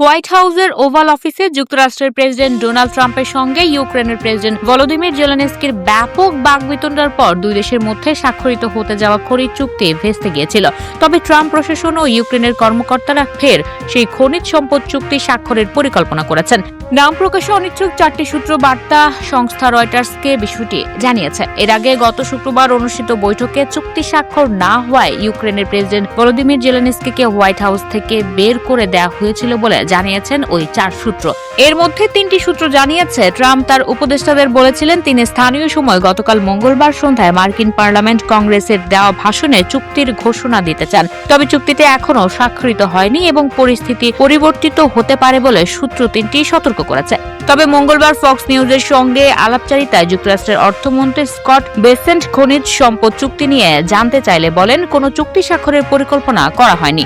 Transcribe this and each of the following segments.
White হাউসের oval অফিসে যুক্তরাষ্ট্রের প্রেসিডেন্ট ডোনাল্ড ট্রাম্পের সঙ্গে ইউক্রেনের প্রেসিডেন্ট ভলোদিমির জেলেনস্কির ব্যাপক বাগবিতণ্ডার পর দুই দেশের মধ্যে স্বাক্ষরিত হতে যাওয়া খনিজ চুক্তি ভেস্তে গিয়েছিল। তবে ট্রাম্প প্রশাসন ও ইউক্রেনের কর্মকর্তারা ফের সেই খনিজ সম্পদ চুক্তি স্বাক্ষরের পরিকল্পনা করেছেন। নাম প্রকাশে অনিচ্ছুক চারটি সূত্র বার্তা সংস্থা রয়টার্সকে বিষয়টি জানিয়েছে। এর আগে গত শুক্রবার অনুষ্ঠিত বৈঠকে চুক্তি স্বাক্ষর না হওয়ায় ইউক্রেনের প্রেসিডেন্ট ভলোদিমির জেলেনস্কিকে হোয়াইট হাউস থেকে বের করে দেওয়া হয়েছিল বলে জানিয়েছেন ওই চার সূত্র। এর মধ্যে তিনটি সূত্র জানিয়েছে, ট্রাম্প তার উপদেষ্টাদের বলেছিলেন, তিনি স্থানীয় সময় গতকাল মঙ্গলবার সন্ধ্যায় মার্কিন পার্লামেন্ট কংগ্রেসের দেওয়া ভাষণে চুক্তির ঘোষণা দিতে চান। তবে চুক্তিতে এখনও স্বাক্ষরিত হয়নি এবং পরিস্থিতি পরিবর্তিত হতে পারে বলে সূত্র তিনটি সতর্ক করেছে। তবে মঙ্গলবার ফক্স নিউজের সঙ্গে আলাপচারিতায় যুক্তরাষ্ট্রের অর্থমন্ত্রী স্কট বেসেন্ট খনিজ সম্পদ চুক্তি নিয়ে জানতে চাইলে বলেন, কোনো চুক্তি স্বাক্ষরের পরিকল্পনা করা হয়নি।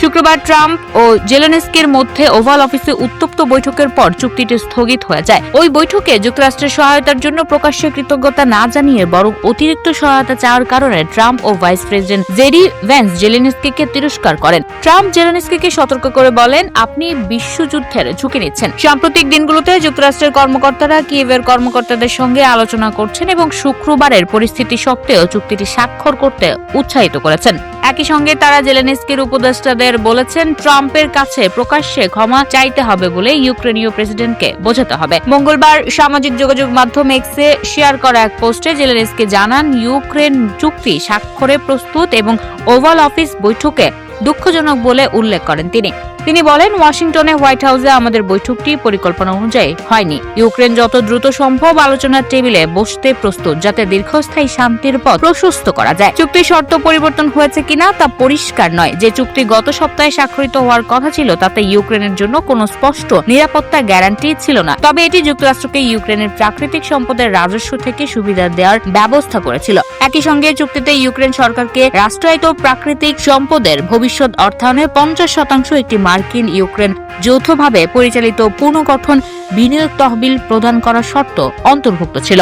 শুক্রবার ট্রাম্প ও জেলেনস্কির মধ্যে ওভাল অফিসে উত্তপ্ত বৈঠকের পর চুক্তিটি স্থগিত হয়ে যায়। ওই বৈঠকে যুক্তরাষ্ট্রের সহায়তার জন্য প্রকাশ্যে কৃতজ্ঞতা না জানিয়ে বরং অতিরিক্ত সহায়তা চাওয়ার কারণে ট্রাম্প ও vice president J D Vance জেলেনস্কিকে তিরস্কার করেন। ট্রাম্প জেলেনস্কিকে সতর্ক করে বলেন, আপনি বিশ্বযুদ্ধের ঝুঁকি নিচ্ছেন। সাম্প্রতিক দিনগুলোতে যুক্তরাষ্ট্রের কর্মকর্তারা কিয়েভের কর্মকর্তাদের সঙ্গে আলোচনা করছেন এবং শুক্রবারের পরিস্থিতি সত্ত্বেও চুক্তিটি স্বাক্ষর করতে উৎসাহিত করেছেন। একই সঙ্গে তারা জেলেনস্কির উপদেষ্টাদের বলেছেন, ট্রাম্পের কাছে প্রকাশ্যে ক্ষমা চাইতে হবে বলে ইউক্রেনীয় প্রেসিডেন্টকে বোঝাতে হবে। মঙ্গলবার সামাজিক যোগাযোগ মাধ্যম এক্সে শেয়ার করা এক পোস্টে জেলেনস্কি জানান, ইউক্রেন চুক্তি স্বাক্ষরে প্রস্তুত এবং ওভাল অফিস বৈঠকে দুঃখজনক বলে উল্লেখ করেন তিনি। তিনি বলেন, ওয়াশিংটনে হোয়াইট হাউসে আমাদের বৈঠকটি পরিকল্পনা অনুযায়ী হয়নি। ইউক্রেন যত দ্রুত সম্ভব আলোচনার টেবিলে বসতে প্রস্তুত, যাতে দীর্ঘস্থায়ী শান্তির পথ প্রশস্ত করা যায়। চুক্তির শর্ত পরিবর্তন হয়েছে কিনা তা পরিষ্কার নয়। যে চুক্তি গত সপ্তাহে স্বাক্ষরিত হওয়ার কথা ছিল, তাতে ইউক্রেনের জন্য কোনো স্পষ্ট নিরাপত্তা গ্যারান্টি ছিল না। তবে এটি যুক্তরাষ্ট্রকে ইউক্রেনের প্রাকৃতিক সম্পদের রাজস্ব থেকে সুবিধা দেওয়ার ব্যবস্থা করেছিল। একই সঙ্গে চুক্তিতে ইউক্রেন সরকারকে রাষ্ট্রায়ত্ত প্রাকৃতিক সম্পদের ভবিষ্যৎ অর্থায়নে পঞ্চাশ শতাংশ একটি মার্কিন ইউক্রেন যৌথভাবে পরিচালিত পুনর্গঠন বিনিয়োগ তহবিল প্রদান করার শর্ত অন্তর্ভুক্ত ছিল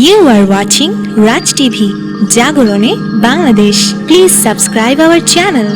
You are watching Raj TV, Jagorone, Bangladesh. Please subscribe our channel.